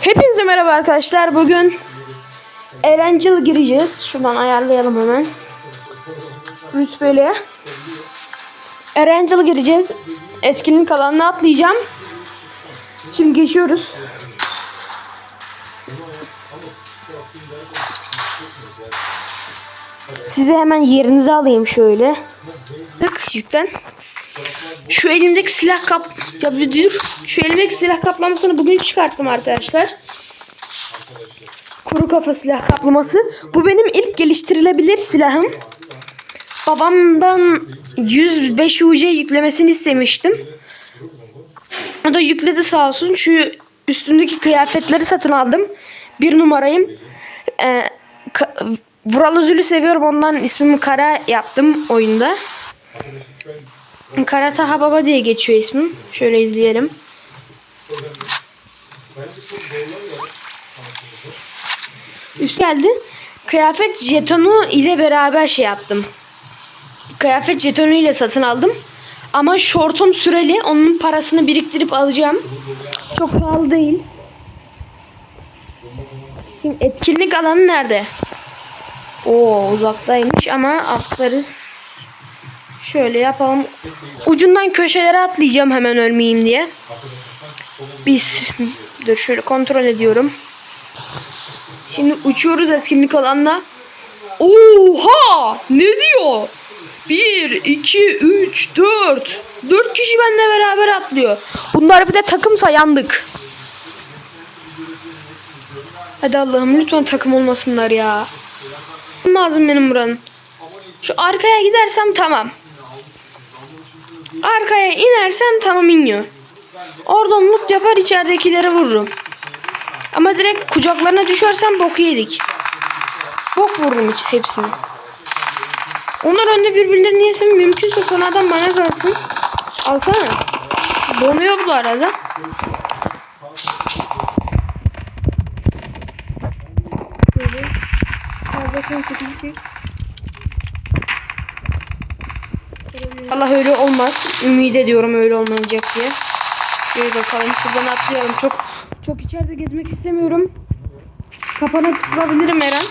Hepinize merhaba arkadaşlar. Bugün Erencil gireceğiz. Şuradan ayarlayalım hemen. Rütbeli. Erencil gireceğiz. Etkinlik alanına atlayacağım. Şimdi geçiyoruz. Size hemen yerinizi alayım şöyle. Tık yüklen. Şu elimdeki silah kap... Ya bir dur. Şu elimdeki silah kaplamasını bugün çıkarttım arkadaşlar. Kuru kafa silah kaplaması. Bu benim ilk geliştirilebilir silahım. Babamdan 105 UC yüklemesini istemiştim. O da yükledi sağ olsun. Şu üstümdeki kıyafetleri satın aldım. Bir numarayım. Ee, Vural Özül'ü seviyorum. Ondan ismimi Kara yaptım oyunda. Kara Taha Baba diye geçiyor ismim. Şöyle izleyelim. Üst geldi. Kıyafet jetonu ile beraber şey yaptım. Kıyafet jetonu ile satın aldım. Ama şortum süreli. Onun parasını biriktirip alacağım. Çok pahalı değil. Şimdi etkinlik alanı nerede? Oo uzaktaymış ama atlarız. Şöyle yapalım. Ucundan köşelere atlayacağım hemen ölmeyeyim diye. Biz dur şöyle kontrol ediyorum. Şimdi uçuyoruz etkinlik alanına. Oha! Ne diyor? 1, 2, 3, 4. 4 kişi benimle beraber atlıyor. Bunlar bir de takımsa yandık. Hadi Allah'ım lütfen takım olmasınlar ya. Lazım benim buranın. Şu arkaya gidersem tamam. Arkaya inersem tamam iniyor. Oradan loot yapar içeridekileri vururum. Ama direkt kucaklarına düşersem boku yedik. Bok vururum hiç hepsini. Onlar önde birbirlerini yesin mümkünse sonradan bana kalsın. Alsana. Donuyor bu arada. Şöyle. Al bakalım kötü şey. Allah öyle olmaz. Ümit ediyorum öyle olmayacak diye. Şöyle bakalım şuradan atlayalım. Çok çok içeride gezmek istemiyorum. Kapana kısılabilirim her an.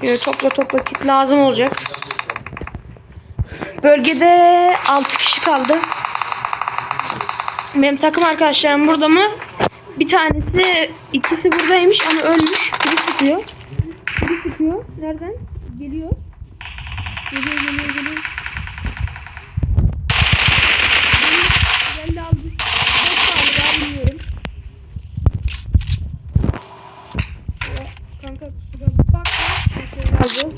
Şöyle topla topla kit lazım olacak. Bölgede 6 kişi kaldı. Benim takım arkadaşlarım burada mı? Bir tanesi, ikisi buradaymış ama ölmüş. Biri sıkıyor. Biri sıkıyor. Nereden? Geliyor. Geliyor, geliyor, geliyor. Geldi aldı. Beş tane daha bilmiyorum. Kanka kusura bakma. Şöyle aldı.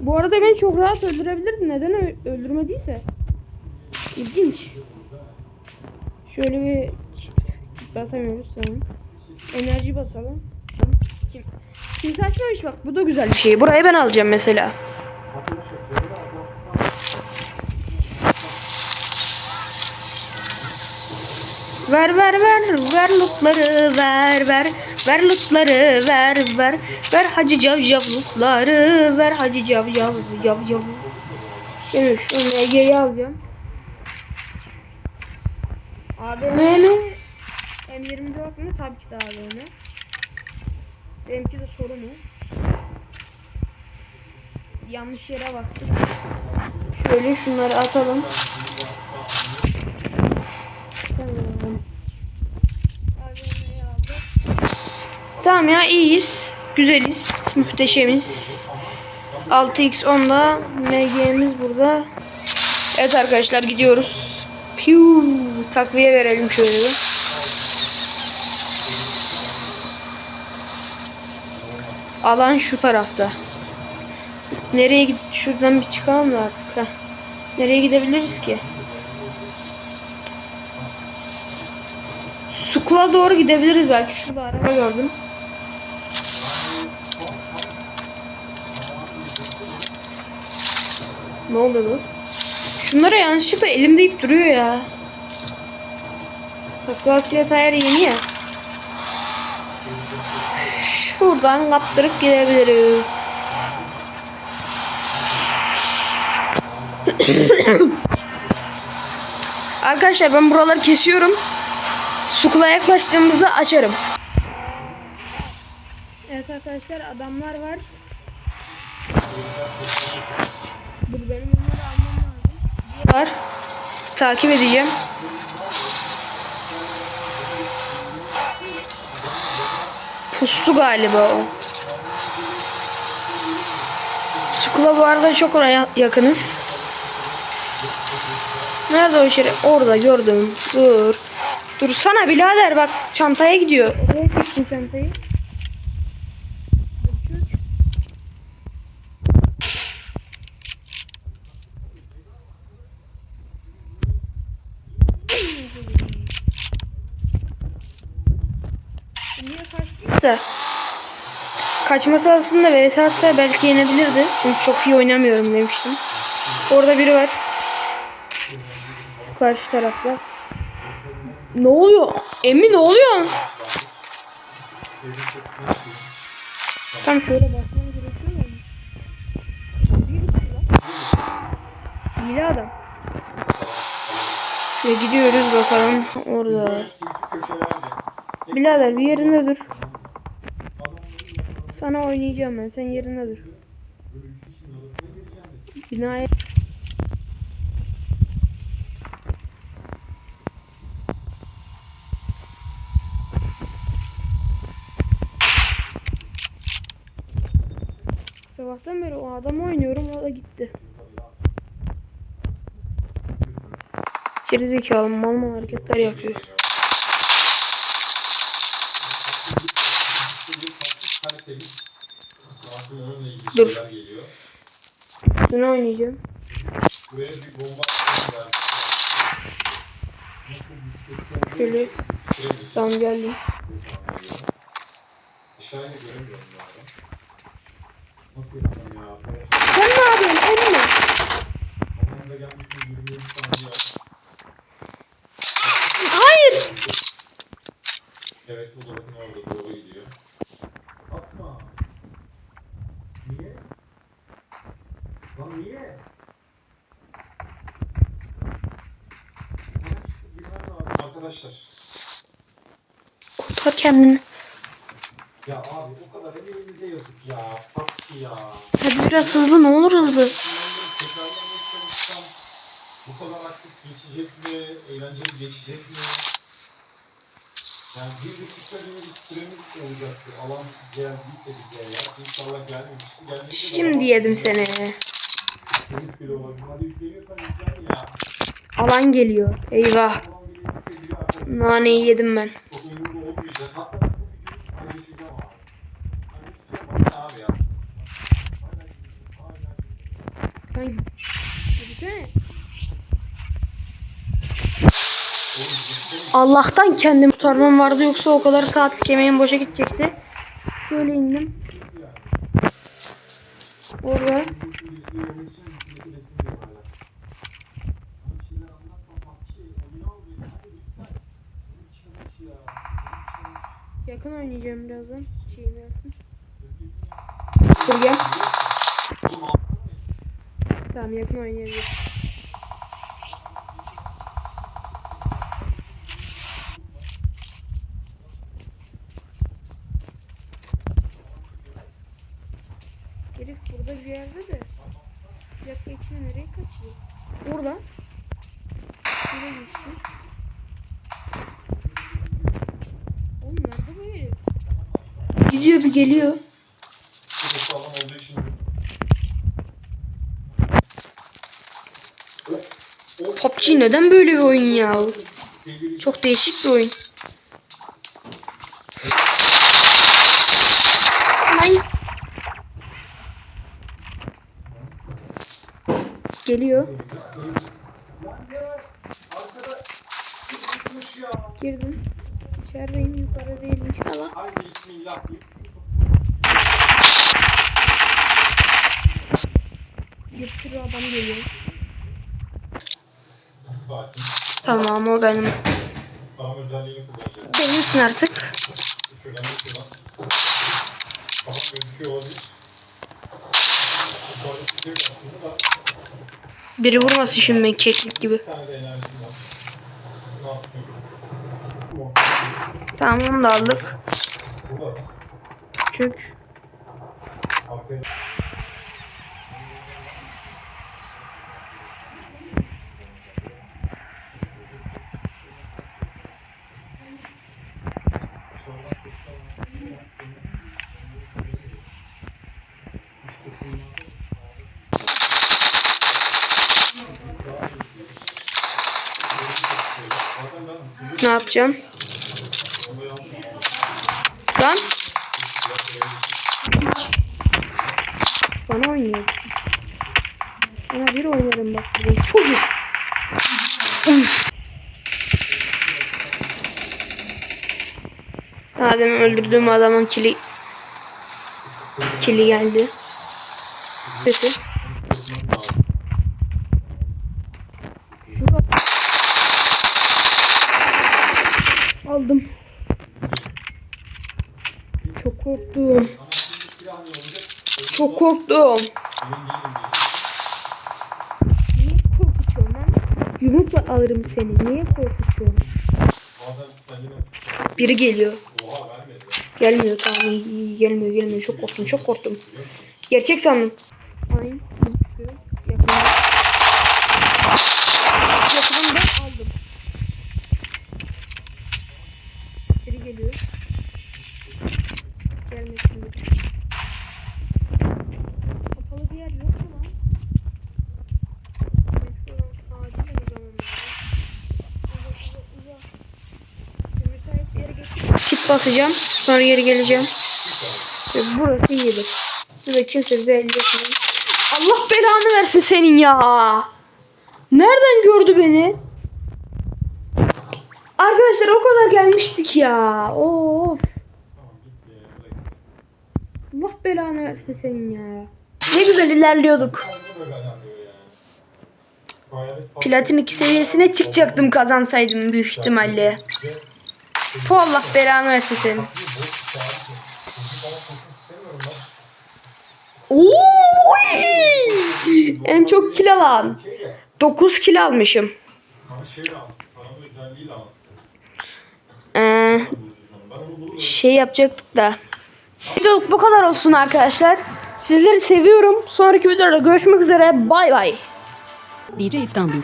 Bu arada beni çok rahat öldürebilirdi. Neden öldürmediyse? İlginç. Şöyle bir basamıyoruz tamam. Enerji basalım. Kim? Kimse açmamış bak. Bu da güzel bir şey. Burayı ben alacağım mesela. Ver ver ver ver lootları ver ver ver lootları ver ver ver hacı cavcav lootları ver hacı cavcav cavcav Şimdi şu MG'yi alacağım. AVM mi? M24 mi? Tabii ki de AVM. Benimki de soru mu? Yanlış yere bastık. Şöyle şunları atalım. Tamam. Tamam ya iyiyiz. Güzeliz. Muhteşemiz. 6x 10'da MG'miz burada. Evet arkadaşlar gidiyoruz. Piu takviye verelim şöyle bir. Alan şu tarafta. Nereye gid şuradan bir çıkalım da artık. Heh. Nereye gidebiliriz ki? Sukula doğru gidebiliriz belki. Şurada araba gördüm. Ne oldu bu? Şunlara yanlışlıkla elimde ip duruyor ya. Hassasiyet ayarı yeni ya. Şuradan kaptırıp gidebiliriz. Arkadaşlar ben buraları kesiyorum. Sukula yaklaştığımızda açarım. Evet arkadaşlar adamlar var. Dur benim bunları almam lazım. Var. Takip edeceğim. Pustu galiba o. Sukula bu arada çok oraya yakınız. Nerede o içeri? Orada gördüm. Dur. Dur sana birader bak çantaya gidiyor. Oraya çektim çantayı. Dur, çök. Niye kaçtıysa? Kaçması aslında vs atsa belki yenebilirdi. Çünkü çok iyi oynamıyorum demiştim. Orada biri var. Şu karşı tarafta. Ne oluyor? Emin ne oluyor? Tam şöyle basmam gerekiyor mu? Hile adam. Ve gidiyoruz bakalım orada. Birader bir yerinde dur. Sana oynayacağım ben. Sen yerinde dur. Binaya Sabahtan beri o adamı oynuyorum o da gitti. Gerizekalı mal mal hareketler yapıyor. Dur. Şunu oynayacağım. Buraya bir bomba atmışlar. Şöyle. Tamam geldim. Dışarıda göremiyorum bu arada. Nasıl yapacağım ya? Sen ne yapıyorsun? Elime. Anlamda gelmişim 23 saniye. Hayır. Evet o da bakın orada doğru gidiyor. Atma. Niye? Lan niye? Girmem lazım Arkadaşlar. Kurtar kendini. Ya abi o kadar elinize yazık ya. Tatlı ya. Hadi biraz hızlı ne olur hızlı. Bu kadar aktif geçecek mi? Eğlenceli geçecek mi? Yani bir dakika bir süremiz olacaktı. Alan geldiyse bize eğer. İnşallah gelmemişti. De Şimdi yedim seni. Ya. Alan geliyor. Eyvah. Alan artık Naneyi yedim ben. Allah'tan kendimi kurtarmam vardı yoksa o kadar saatlik yemeğim boşa gidecekti. Şöyle indim. Orada. Yakın oynayacağım birazdan. Şeyimi yaptım. Dur gel. Tamam yakın oynayabilirim. Herif burada bir yerde de. Dakika içine nereye kaçıyor? Orada. Nereye geçti? Oğlum nerede bu herif? Gidiyor bir geliyor. PUBG neden böyle bir oyun ya? Çok değişik bir oyun. Ay. Geliyor. Girdim. İçerideyim yukarı değil inşallah. Haydi bismillah deyip Bir sürü adam geliyor. Tamam o benim. Tamam özelliğini kullanacağız. Benimsin artık. Şuradan bir şuradan. gözüküyor olabilir. Yukarıda tutuyor aslında da Biri vurmasın şimdi keklik gibi. bir tane de enerjim var. Ne yapıyorum? Tamam onu da aldık. Arkaya. Ne yapacağım? Lan. Bana oynuyor. Ama bir oynarım bak. Çok iyi. Üf. Adem öldürdüğüm adamın kili kili geldi. Kötü. Aldım. Çok korktum. Çok korktum. Niye korkutuyorsun lan? Yumrukla alırım seni. Niye korkutuyorsun? Biri geliyor. oha vermedi. Gelmiyor tamam iyi, iyi. gelmiyor gelmiyor. Çok korktum çok korktum. Gerçek sandım. Aynen. Yakında. Yakında aldım. Biri geliyor. Gelmesin lütfen. Kapalı bir yer yok mu lan? Ben şuradan acilen uzamam lazım. Uza uza uza. Bir müsait bir yere geçeyim. Kit basacağım. Sonra geri geleceğim. Ve burası iyidir. Burada kimse bize el etmiyor. Allah belanı versin senin ya. Nereden gördü beni? Arkadaşlar o kadar gelmiştik ya. Of. Allah belanı versin senin ya. Ne güzel ilerliyorduk. Platin 2 seviyesine çıkacaktım kazansaydım büyük ihtimalle. Bu Allah belanı versin senin. En çok kilo alan. 9 kilo almışım. Ee, şey yapacaktık da. Videoluk bu kadar olsun arkadaşlar. Sizleri seviyorum. Sonraki videoda görüşmek üzere. Bay bay. DJ İstanbul.